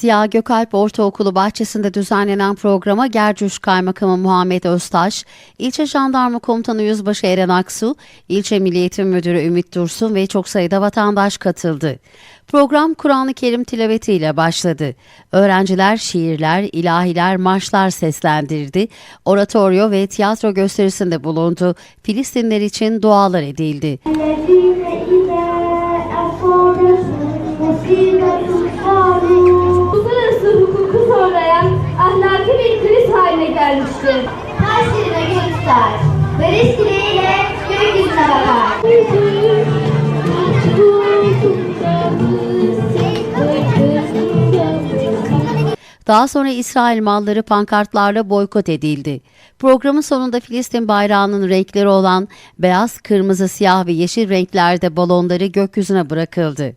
Ziya Gökalp Ortaokulu bahçesinde düzenlenen programa Gercüş Kaymakamı Muhammed Öztaş, İlçe Jandarma Komutanı Yüzbaşı Eren Aksu, İlçe Milli Müdürü Ümit Dursun ve çok sayıda vatandaş katıldı. Program Kur'an-ı Kerim tilavetiyle başladı. Öğrenciler şiirler, ilahiler, marşlar seslendirdi. Oratoryo ve tiyatro gösterisinde bulundu. Filistinler için dualar edildi. Haline gelmiştir. Taşlarına göster. Barış dileğiyle gökyüzüne bakar. Daha sonra İsrail malları pankartlarla boykot edildi. Programın sonunda Filistin bayrağının renkleri olan beyaz, kırmızı, siyah ve yeşil renklerde balonları gökyüzüne bırakıldı.